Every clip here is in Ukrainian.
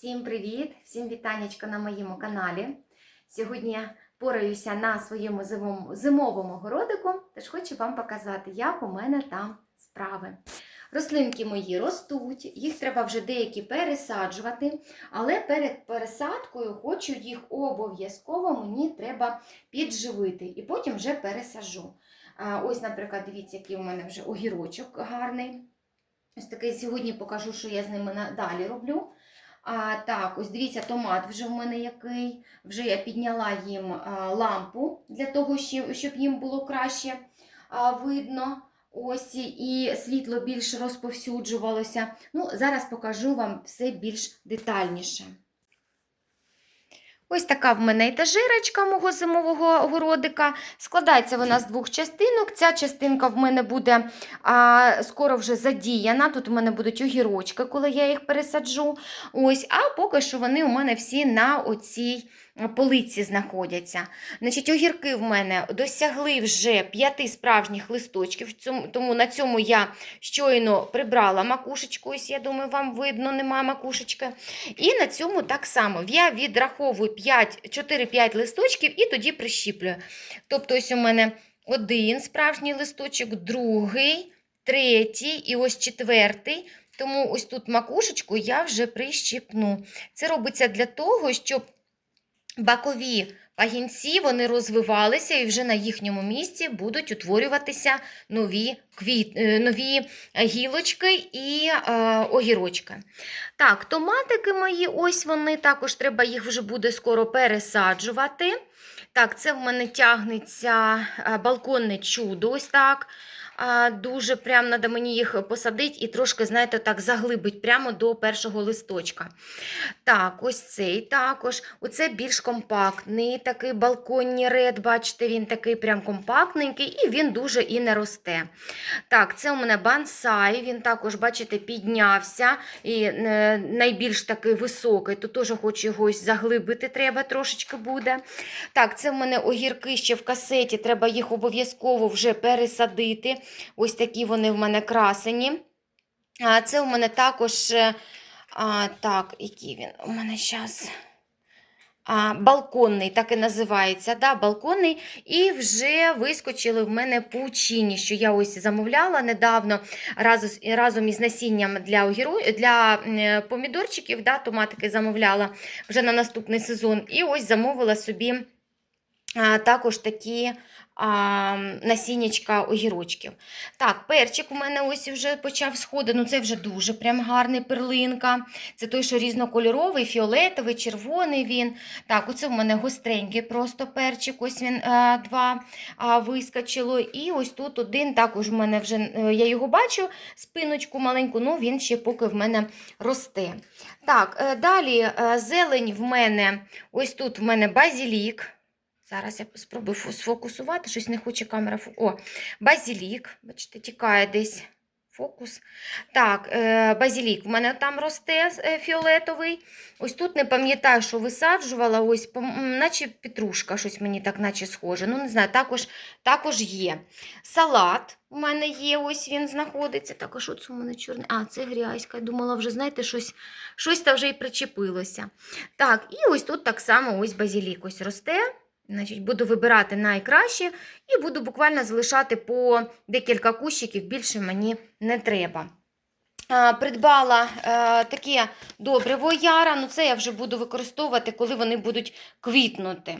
Всім привіт! Всім вітанечка на моєму каналі. Сьогодні я пораюся на своєму зимовому, городику, тож хочу вам показати, як у мене там справи. Рослинки мої ростуть, їх треба вже деякі пересаджувати, але перед пересадкою хочу їх обов'язково мені треба підживити і потім вже пересажу. Ось, наприклад, дивіться, який у мене вже огірочок гарний. Ось такий сьогодні покажу, що я з ними надалі роблю. А, так, ось дивіться, томат вже в мене який. Вже я підняла їм лампу для того, щоб, їм було краще видно. Ось і світло більш розповсюджувалося. Ну, зараз покажу вам все більш детальніше. Ось така в мене етажирочка мого зимового городика. Складається вона з двох частинок. Ця частинка в мене буде а, скоро вже задіяна. Тут у мене будуть огірочки, коли я їх пересаджу. Ось, А поки що вони у мене всі на оцій полиці знаходяться. Значить, Огірки в мене досягли вже п'яти справжніх листочків, тому на цьому я щойно прибрала макушечку. Ось, я думаю, вам видно, немає макушечки. І на цьому так само я відраховую 4-5 листочків і тоді прищіплюю. Тобто, ось у мене один справжній листочок, другий, третій і ось четвертий. Тому ось тут макушечку я вже прищіпну. Це робиться для того, щоб бокові пагінці вони розвивалися і вже на їхньому місці будуть утворюватися нові, квіт... е, нові гілочки і е, огірочки. Так, томатики мої, ось вони, також треба їх вже буде скоро пересаджувати. Так, це в мене тягнеться е, балконне чудо, ось так. Дуже прям треба мені їх посадити і трошки, знаєте, так заглибить прямо до першого листочка. Так, ось цей також. Оце більш компактний, такий балконний ред, бачите, він такий прям компактненький і він дуже і не росте. Так, це у мене бансай, він також, бачите, піднявся і е, найбільш такий високий, то теж хочу його ось заглибити, треба трошечки буде. Так, це в мене огірки ще в касеті, треба їх обов'язково вже пересадити. Ось такі вони в мене красені. А це у мене також, е, а, так, який він у мене зараз. А, балконний, так і називається, да, балконний. І вже вискочили в мене пучині, що я ось замовляла недавно разом, із насінням для, огіро, для е, помідорчиків, да, томатики замовляла вже на наступний сезон. І ось замовила собі також такі а, насіннячка огірочків. Так, перчик у мене ось вже почав сходити. Ну це вже дуже прям гарний перлинка. Це той, що різнокольоровий, фіолетовий, червоний він. Так, оце в мене гостренький просто перчик. Ось він а, два а, вискочило. І ось тут один, також в мене вже е, я його бачу, спиночку маленьку, ну він ще поки в мене росте. Так, е, далі е, зелень в мене, ось тут в мене базілік. Зараз я спробую сфокусувати, щось не хоче камера. О, базілік, бачите, тікає десь фокус. Так, е, базілік в мене там росте е, фіолетовий. Ось тут не пам'ятаю, що висаджувала, ось, наче петрушка, щось мені так наче схоже. Ну, не знаю, також, також є. Салат у мене є, ось він знаходиться. Також оце у мене чорний. А, це грязька. Я думала, вже, знаєте, щось, щось там вже і причепилося. Так, і ось тут так само ось базілік ось росте. Значить, буду вибирати найкраще і буду буквально залишати по декілька кущиків, більше мені не треба. Придбала е, таке добриво яра, ну це я вже буду використовувати, коли вони будуть квітнути.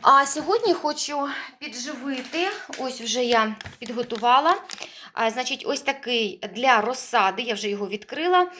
А сьогодні хочу підживити, ось вже я підготувала. Значить, ось такий для розсади, я вже його відкрила.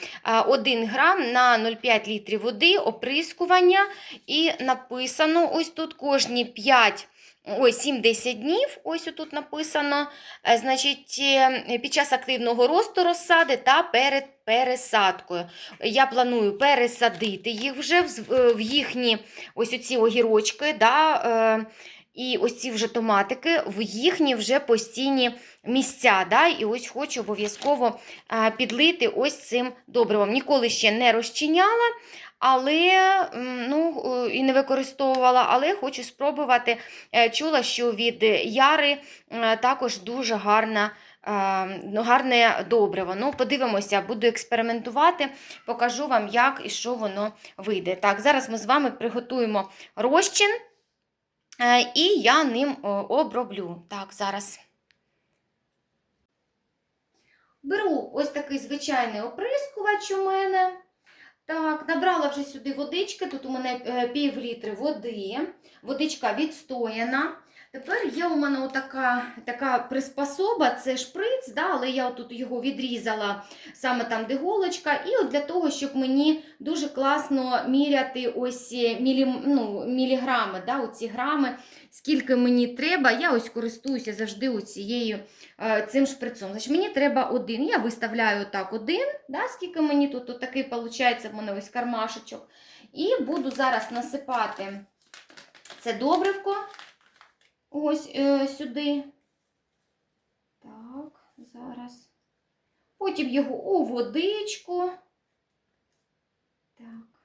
1 грам на 0,5 літрів води, оприскування. І написано ось тут кожні 5. Ой, 7-10 днів, ось тут написано. Е, Значить, е, під час активного росту розсади та перед пересадкою. Я планую пересадити їх вже в е, їхні ось оці огірочки, да, і ось ці вже томатики в їхні вже постійні місця. Да, і ось хочу обов'язково е, підлити ось цим добривом. Ніколи ще не розчиняла, але ну, е, і не використовувала, але хочу спробувати. Е, Чула, що від яри також дуже гарна ну, гарне добриво. Ну, подивимося, буду експериментувати, покажу вам, як і що воно вийде. Так, зараз ми з вами приготуємо розчин, і я ним оброблю. Так, зараз. Беру ось такий звичайний оприскувач у мене. Так, набрала вже сюди водички. Тут у мене е, пів літри води. Водичка відстояна. Тепер є у мене отака така приспособа, це шприц, да, але я тут його відрізала саме там, де голочка. І от для того, щоб мені дуже класно міряти ось мілі, ну, міліграми, да, оці грами, скільки мені треба, я ось користуюся завжди оцією, е, цим шприцом. Значить, мені треба один. Я виставляю так один, да, скільки мені тут такий виходить, в мене ось кармашечок. І буду зараз насипати це добривко. Ось е, сюди. Так, зараз. Потім його у водичку. Так.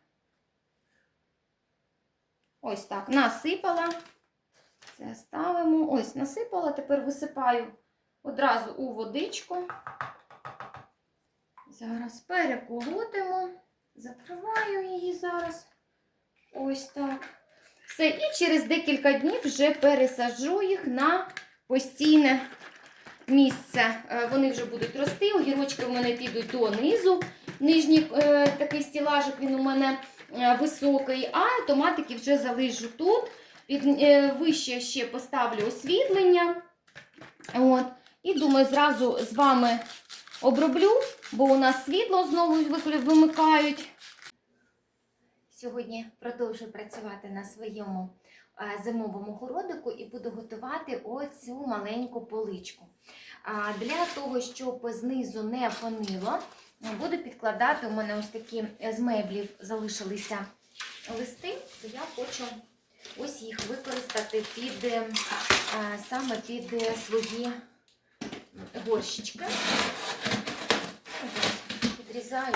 Ось так, насипала. Це ставимо. Ось, насипала, тепер висипаю одразу у водичку. Зараз переколотимо. Закриваю її зараз. Ось так. Все, і через декілька днів вже пересаджу їх на постійне місце. Е, Вони вже будуть рости. Огірочки в мене підуть донизу. Нижній е, такий стілажик, він у мене е, високий, а томатики вже залижу тут. Під, вище ще поставлю освітлення. От. І думаю, зразу з вами оброблю, бо у нас світло знову вимикають. Сьогодні продовжую працювати на своєму е, зимовому городику і буду готувати оцю маленьку поличку. Для того, щоб знизу не фонило, буду підкладати, у мене ось такі з меблів залишилися листи, то я хочу ось їх використати під, е, саме під е, свої горщички. Підрізаю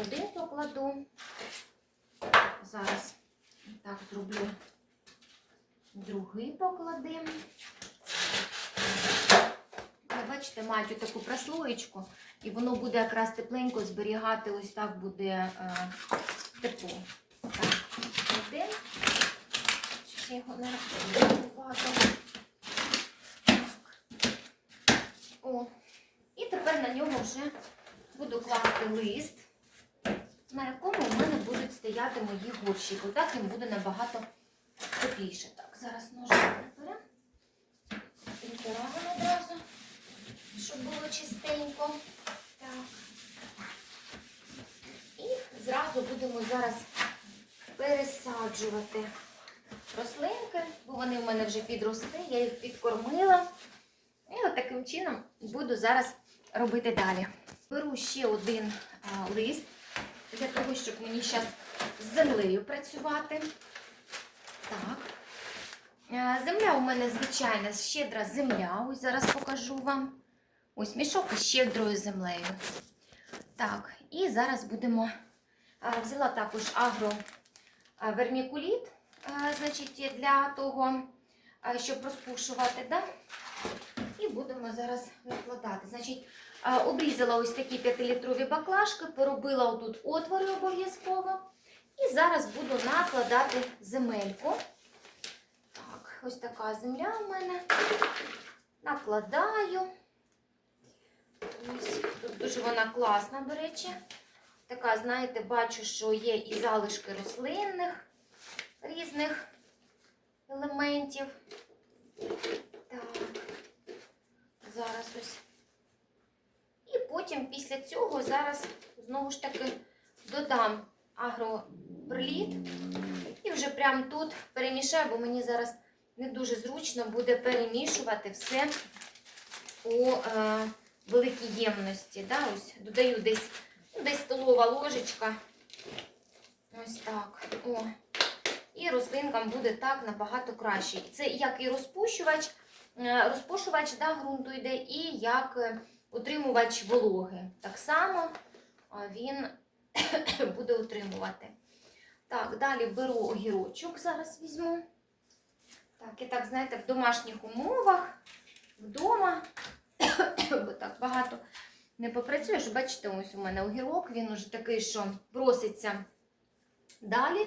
один покладу. Зараз так зроблю. Другий покладемо. Бачите, мають таку прослоєчку, і воно буде якраз тепленько зберігати, ось так буде е, тепло. Так, один. Я його не. Так. О. І тепер на нього вже буду класти лист на якому в мене будуть стояти мої горщики. Так їм буде набагато тепліше. Так, зараз ножик приберемо. Підбираємо одразу, щоб було чистенько. Так. І зразу будемо зараз пересаджувати рослинки, бо вони в мене вже підросли, я їх підкормила. І от таким чином буду зараз робити далі. Беру ще один а, лист для того, щоб мені зараз з землею працювати. Так. Е, Земля у мене звичайна щедра земля. Ось зараз покажу вам. Ось мішок із щедрою землею. Так, і зараз будемо. е, Взяла також агровермікуліт, е, значить, для того, щоб розпушувати. Да? І будемо зараз накладати. Значить, Обрізала ось такі 5-літрові баклажки, поробила отут отвори обов'язково. І зараз буду накладати земельку. Так, ось така земля у мене. Накладаю. Ось, тут дуже вона класна, до речі. Така, знаєте, бачу, що є і залишки рослинних різних елементів. Так, зараз ось. Потім після цього зараз знову ж таки додам агроперліт і вже прямо тут перемішаю, бо мені зараз не дуже зручно буде перемішувати все у е, великій ємності. Да? Ось додаю десь, ну, десь столова ложечка. Ось так. О. І рослинкам буде так набагато краще. Це як і розпущувач, е, розпушувач да, ґрунту йде, і як. Утримувач вологи. Так само він буде утримувати. Так, далі беру огірочок, зараз візьму. Так, і так, знаєте, в домашніх умовах вдома, бо так багато не попрацюєш. Бачите, ось у мене огірок, він уже такий, що проситься далі,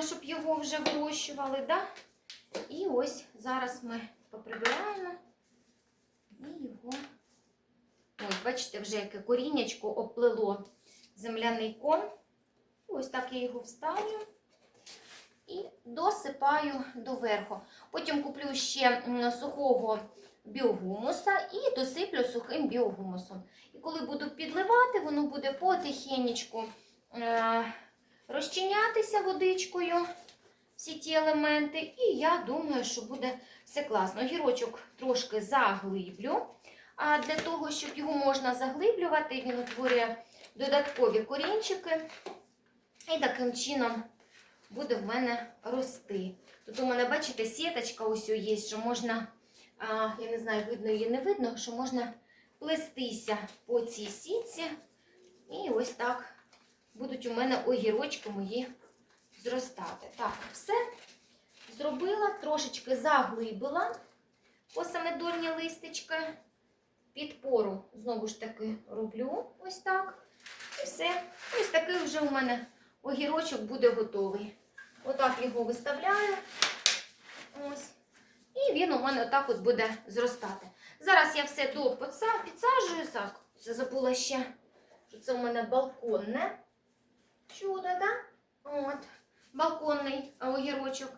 щоб його вже вирощували. Да? І ось зараз ми поприбираємо і його. Ось, бачите, вже яке коріннячко оплило земляний ком. Ось так я його вставлю і досипаю доверху. Потім куплю ще сухого біогумуса і досиплю сухим біогумусом. І коли буду підливати, воно буде потихенечку е, розчинятися водичкою, всі ті елементи. І я думаю, що буде все класно. Гірочок трошки заглиблю. А для того, щоб його можна заглиблювати, він утворює додаткові корінчики. І таким чином буде в мене рости. Тут у мене, бачите, сіточка ось є, що можна, я не знаю, видно її не видно, що можна плестися по цій сітці. І ось так будуть у мене огірочки мої зростати. Так, все зробила, трошечки заглибила по саме дольні листечки. Підпору знову ж таки роблю ось так. І все. Ось такий вже у мене огірочок буде готовий. Отак його виставляю. Ось. І він у мене отак от буде зростати. Зараз я все до підсаджую. Так, це забула ще, що це у мене балконне чудо, так? От. Балконний огірочок.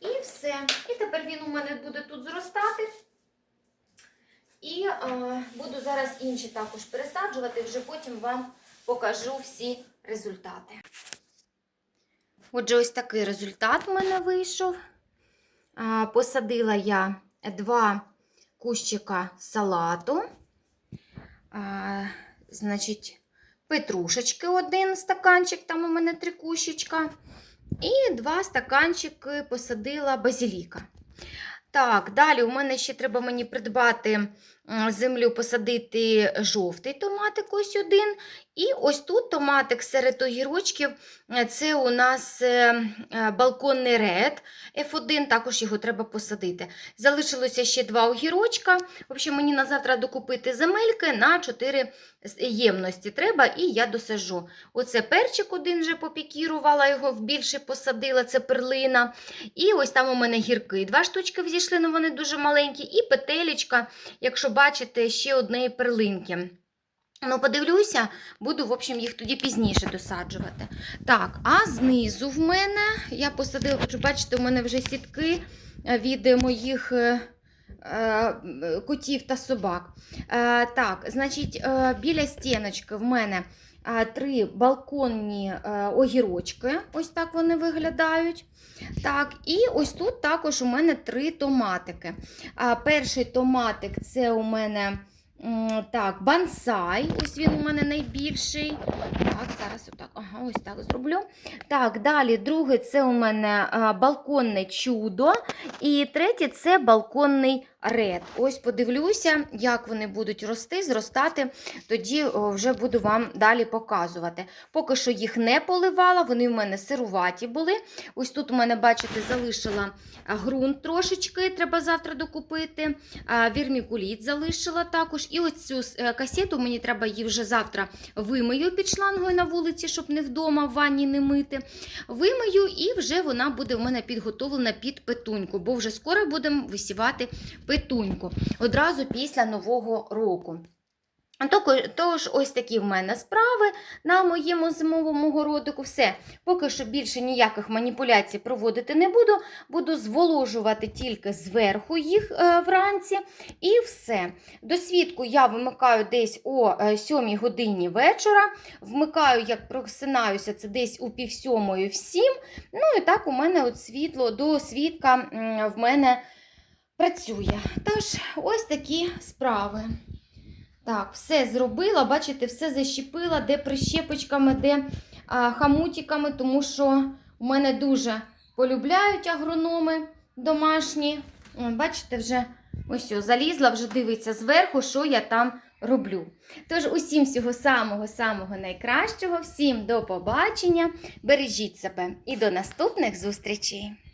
І все. І тепер він у мене буде тут зростати. І е, буду зараз інші також пересаджувати, вже потім вам покажу всі результати. Отже, ось такий результат в мене вийшов. А, Посадила я два кущика салату. А, Значить, петрушечки один стаканчик, там у мене три кущичка. І два стаканчики посадила базиліка. Так, далі у мене ще треба мені придбати землю, посадити жовтий томатик ось один. І ось тут томатик серед огірочків. е, Це у нас е, е, балконний ред F1, також його треба посадити. Залишилося ще два огірочка. В мені на завтра докупити земельки на 4 ємності треба, і я досажу. Оце перчик один вже попікірувала, його більше посадила, це перлина. І ось там у мене гірки. Два штучки взійшли, але вони дуже маленькі. І петелечка, якщо бачите, ще однієї перлинки. Ну, подивлюся, буду, в общем, їх тоді пізніше досаджувати. Так, а знизу в мене я посадила, хочу бачите, у мене вже сітки е, від моїх е, е, котів та собак. Так, значить, біля стіночки в мене три балконні е, огірочки. Ось так вони виглядають. Так, і ось тут також у мене три томатики. Перший томатик це у мене. Так, бонсай, ось він у мене найбільший. Так, зараз отак, ага, ось так зроблю. Так, далі другий це у мене балконне чудо. І третє це балконний ред. Ось подивлюся, як вони будуть рости, зростати. Тоді вже буду вам далі показувати. Поки що їх не поливала, вони в мене сируваті були. Ось тут у мене, бачите, залишила а, ґрунт трошечки, треба завтра докупити. Вірмікуліт залишила також. І ось цю е, касету мені треба її вже завтра вимию під шлангою на вулиці, щоб не вдома в ванні не мити. Вимию, і вже вона буде в мене підготовлена під петуньку, бо вже скоро будемо висівати петуньку одразу після Нового року. Тож, ось такі в мене справи на моєму зимовому городику. Все, поки що більше ніяких маніпуляцій проводити не буду. Буду зволожувати тільки зверху їх е, вранці. І все. Досвідку я вимикаю десь о е, 7 годині вечора. Вмикаю, як просинаюся, це десь у пів в сім. Ну і так у мене от світло до свідка в мене працює. Тож, ось такі справи. Так, все зробила, бачите, все защепила, де прищепочками, де а, хамутиками, тому що у мене дуже полюбляють агрономи домашні. Бачите, вже ось залізла, вже дивиться зверху, що я там роблю. Тож, усім всього самого-самого найкращого, всім до побачення, бережіть себе і до наступних зустрічей!